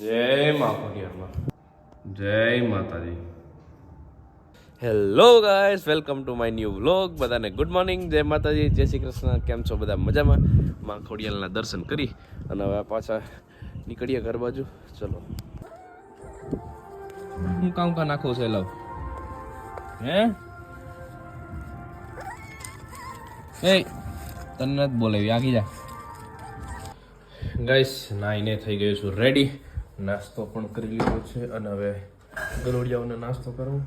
જય મા ખોડિયારમાં જય માતાજી. Hello guys welcome to my new vlog બધાને ગુડ મોર્નિંગ જય માતાજી જય શ્રી કૃષ્ણ. કેમ છો બધા? મજામાં? માં ખોડિયાલના દર્શન કરી અને હવે પાછા નીકળીએ ઘર બાજુ. ચલો. હું કામ કા નાખું છે લવ હે? એ તને જ બોલાવી. આગી જા. ગાઈસ નાઈને થઈ ગયો છું. રેડી નાસ્તો પણ કરી લીધો છે અને હવે ગરોડિયાઓને નાસ્તો કરવો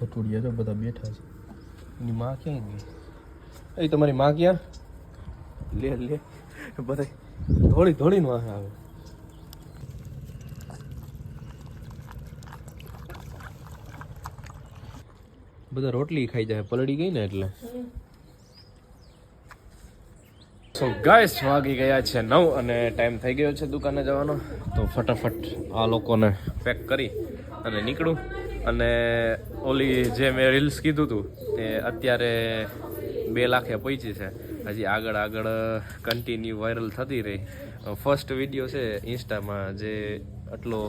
ભટુડિયા તો બધા બેઠા છે. એની માં ક્યાં ગઈ? એ તમારી માં ક્યાં? લે લે. બધા ધોળી, ધોળીને વાહ આવે. બધા રોટલી ખાઈ જાય. પલળી ગઈ ને એટલે? સો ગાઈસ વાગી ગયા છે નવ અને ટાઈમ થઈ ગયો છે દુકાને જવાનો. તો ફટાફટ આ લોકોને પેક કરી અને નીકળું. અને ઓલી જે મેં રીલ્સ કીધું હતું તે અત્યારે બે લાખે પહોંચી છે. હજી આગળ આગળ કન્ટિન્યુ વાયરલ થતી રહી. ફર્સ્ટ વીડિયો છે ઇન્સ્ટામાં જે આટલો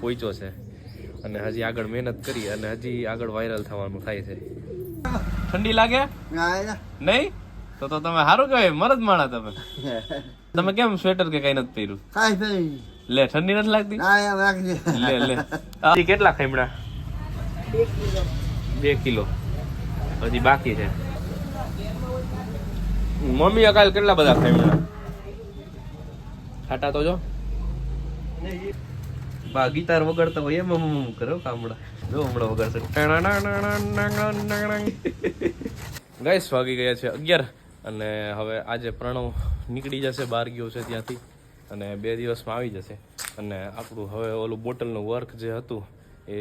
પહોંચ્યો છે. અને હજી આગળ મહેનત કરી અને હજી આગળ વાયરલ થવાનું થાય છે. ઠંડી લાગે? નહીં? તો તો તમે સારું કહેવાય મરદ માણા તમે. તમે કેમ સ્વેટર કે કઈ નથી પહેર્યું? લે ઠંડી નથી લાગતી? લે લે. આ કેટલા ખામડા બે કિલો. હજી બાકી છે. મમ્મી અકાલ કેટલા બધા ખામડા ખાટા તો જો. બા ગિટાર વગાડતા હોય એમ મમ કરો કામડા. જો હમણાં વગાડશે. ગાઈસ વાગી ગયા છે અગિયાર. અને હવે આજે પ્રણવ નીકળી જશે, બહાર ગયો છે ત્યાંથી અને બે દિવસમાં આવી જશે. અને આપણું હવે ઓલું બોટલનું વર્ક જે હતું એ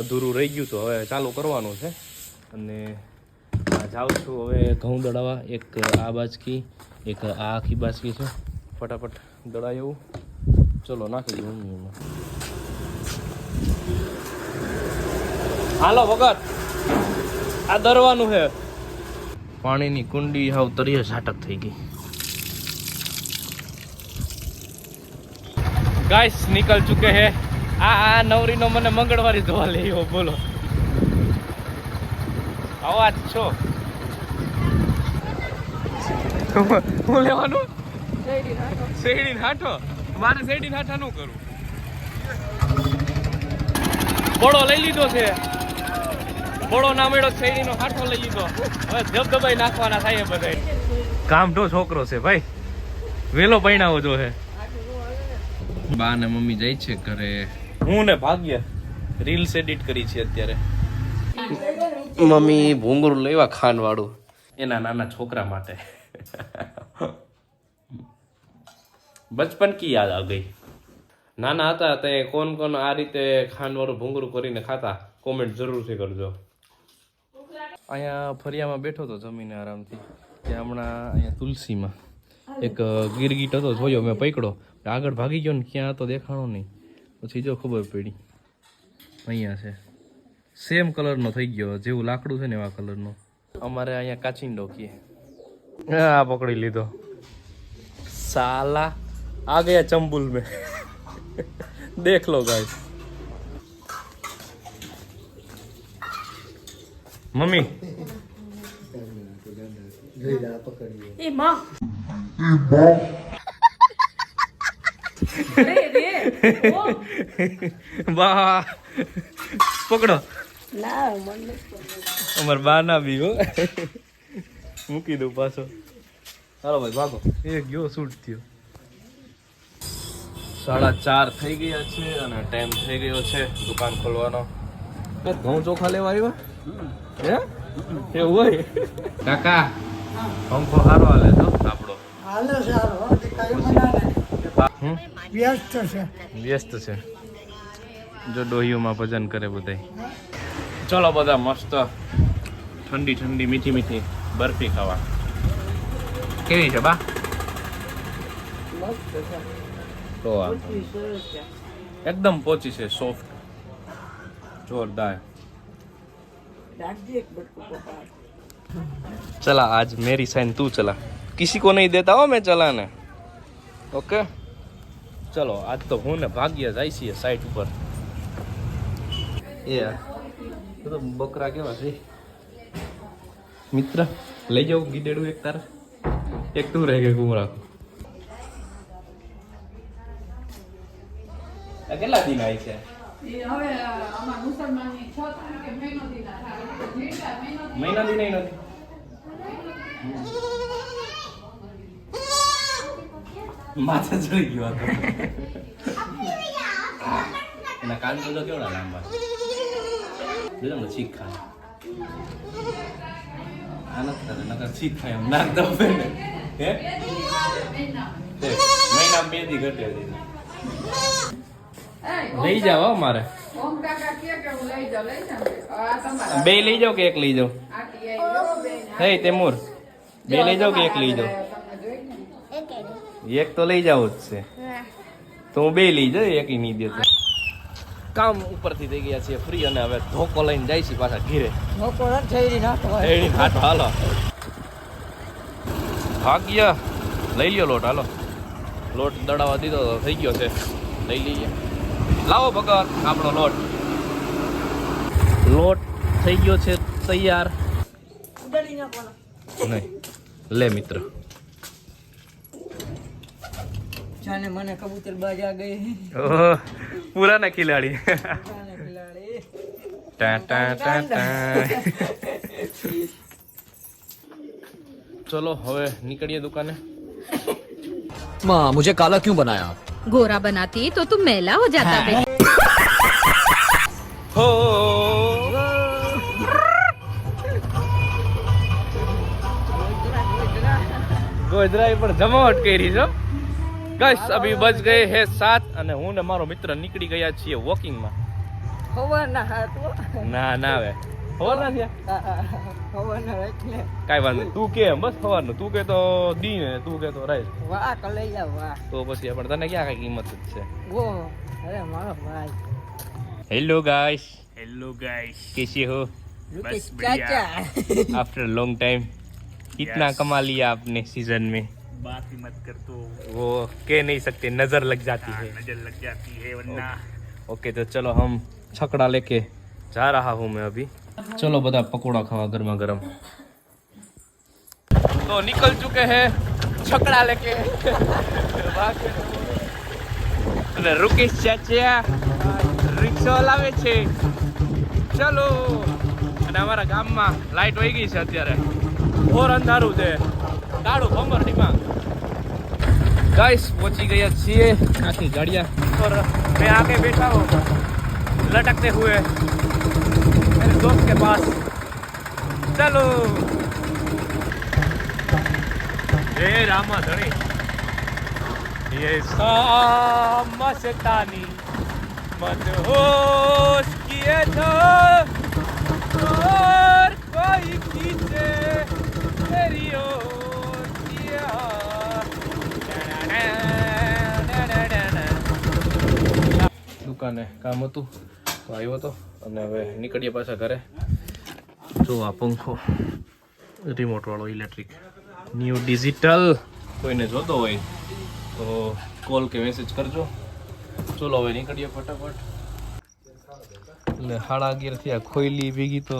અધૂરું રહી ગયું તો હવે ચાલુ કરવાનું છે. અને જાઉં છું હવે ઘઉં દળાવા એક આ બાજકી, એક આ આખી બાજકી છે. ફટાફટ દળાય એવું. ચલો, નાખી દઉં હાલો ભગત આ દરવાનું છે. પાણીની કુંડી હાવ તરીય ઝાટક થઈ ગઈ. ગાઈસ નીકળ ચુકે હે. આ આ નવરીનો મને મંગળવારે ધોવા લેવો બોલો. અવાજ છો? હું લેવાનું? શેરડી હાટો મારે શેરડી હાઠા નું કરું બોડો લઈ લીધો છે. બોડો ના મળ્યો શેરડીનો હાથો લઈ લીધો. હવે ધબધબાઈ નાખવાના થાય બધા કામઠો છોકરો છે ભાઈ. વેલો પૈણાવો જો હે. બા ને મમ્મી જાય છે ઘરે. હું ને ભાગ્ય રીલ્સ એડિટ કરી છે અત્યારે. મમ્મી ભૂંગળું લેવા ખાન વાળું એના નાના છોકરા માટે. બચપન કી યાદ આ ગઈ? નાના હતા તે કોણ કોણ આ રીતે ખાંડવાળું ભૂંગળું કરીને ખાતા? કોમેન્ટ જરૂરથી કરજો. અહીંયા ફરિયામાં બેઠો હતો જમીને આરામથી ત્યાં હમણાં અહીંયા તુલસીમાં એક ગીરગીટ હતો જોયો મેં પકડો આગળ ભાગી ગયો ને ક્યાં તો દેખાણો નહીં. પછી જો ખબર પડી. અહીંયા છે. સેમ કલરનો થઈ ગયો જેવું લાકડું છે ને એવા કલરનો અમારે અહીંયા કાચીંડો કીએ આ પકડી લીધો. સાલા આ ગયા ચંબુલ મેં દેખ લો ગાય મમ્મી. એ પકડો. ના અમાર બા બી હો. મૂકી દઉં પાછો. હાલો ભાઈ ભાગો. એ ગયો શૂટ થયો. સાડા ચાર થઈ ગયા છે અને ટાઈમ થઈ ગયો છે દુકાન ખોલવાનો. ઘઉં ચોખા લેવા આવ્યો? હે? એવું હોય? કાકા પંખો સારો હાલે તો આપણો હાલે વ્યસ્ત છે. વ્યસ્ત છે. જો ડોહીઓમાં ભજન કરે બધા ચલો બધા મસ્ત ઠંડી ઠંડી મીઠી મીઠી બરફી ખાવા. કેવી છે બા? તો એકદમ પોચી છે સોફ્ટ सॉफ्ट जोरदार રાખજે એક બટકું પપ્પા चला आज मेरी साइन तू चला किसी को नहीं देता हो मैं चलाने ओके ચલો આજ તો હું ને ભાગ્ય જાય છીએ સાઈટ ઉપર એ તો બકરા કેવા છે મિત્ર લઈ જાઉં ગીડેડું એક તારે એક તું રહે કે હું રાખું આ કેટલા દિન આવી છે મહિના દી નહીં નથી માથા ચડી ગયો હતો એના કાન તો જો કેવડા લાંબા જોજો ને છીક ખાય આ નથી કરે નકર છીક ખાય એમ નાક દબે ને હે તે મહિના બે દી ઘટે હતી લઈ જાવ હો મારે બે લઈ જાવ કે એક લઈ જાઓ? હે તેમુર. બે લઈ જાવ કે એક લઈ જાઓ? એક તો લઈ જાવ જ છે. તો હું બે લઈ જાઉં એક નહીં દેતો કામ ઉપરથી થઈ ગયા છે ફ્રી અને હવે ધોકો લઈને જાય છે પાછા ઘીરે. હાલો. ભાગ્ય. લઈ લ્યો લોટ હાલો. લોટ દડાવા દીધો તો થઈ ગયો છે. લઈ લઈએ. લાવો ભગત આપણો લોટ. લોટ થઈ ગયો છે તૈયાર. નહીં લે મિત્ર. જાને મને કબૂતર બાજા આ ગઈ. ઓહ પુરાના ખિલાડી. ચલો હવે નીકળીએ દુકાને. માં મુજે કાલા ક્યુ બનાયા? गोरा बनाती तो तुम मैला हो जाता बेटा हो ગોજરાએ પણ જમાવટ કરી છો ગઈસ અભી બજ ગયે હે સાત અને હું ને મારો મિત્ર નીકળી ગયા છીએ વોકિંગમાં હવાના હાથો ના ના આવે ખબર ના થયા હવાના એટલે કાંઈ વાંધો નહીં. તું કે એમ બસ સવારનું તું કે તો દી ને તું કે તો રાઈટ વાહ કલઈ જાવ વાહ તો પછી પણ તને ક્યાં કઈ કિંમત જ છે ઓ અરે મારો ભાઈ હેલો ગાઈસ हेलो गाइस कैसे हो રૂપેશ बढ़िया। ચાચા आफ्टर लॉन्ग टाइम कितना Yes. कमा लिया आपने सीजन में बात ही मत कर तो वो कह नहीं सकते नजर लग जाती हाँ, है नजर लग जाती है वरना ओके तो चलो हम छकड़ा लेके जा रहा हूँ मैं अभी ચલો બધા પકોડા ખાવા ગરમા ગરમ. તો નીકળ ચુકે હે છકડા લેકે. અને રૂકેશ ચાચા રિક્ષો લાવે છે. ચલો. અને અમારા ગામમાં લાઈટ વહી ગઈ છે અત્યારે. ઘોર અંધારું છે. કાળું ભમર ડીમાં. ગાઈસ પહોંચી ગયા છીએ. આખી ગાડિયા. પર મેં આગે બેઠા હો. લટકતે હુએ. मेरे दोस्त के पास चलो हे रामा धनी ये मस्तानी मत होश किए तो और कोई खींचे तेरी ओर किया દુકાને કામ હતું તો આવ્યો હતો અને હવે નીકળીએ પાછા ઘરે. જો આ પંખો રિમોટ વાળો ઇલેક્ટ્રિક ન્યૂ ડિજિટલ કોઈને જોતો હોય તો કોલ કે મેસેજ કરજો. ચલો હવે નીકળીએ ફટાફટ. એટલે સાડા અગિયાર થયા ખોઈલી ભેગી તો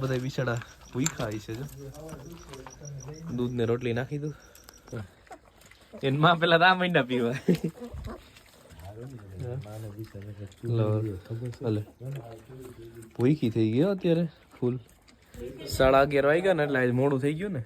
બધા બિચારા ભૂખા છે જો. દૂધ ને રોટલી નાખી દઉં. એનમાં પેલા રામ મહિના પીવા. ભૂખી થઈ ગયો અત્યારે ફૂલ સાડા અગિયાર વાગ્યા ને એટલે મોડું થઈ ગયું ને?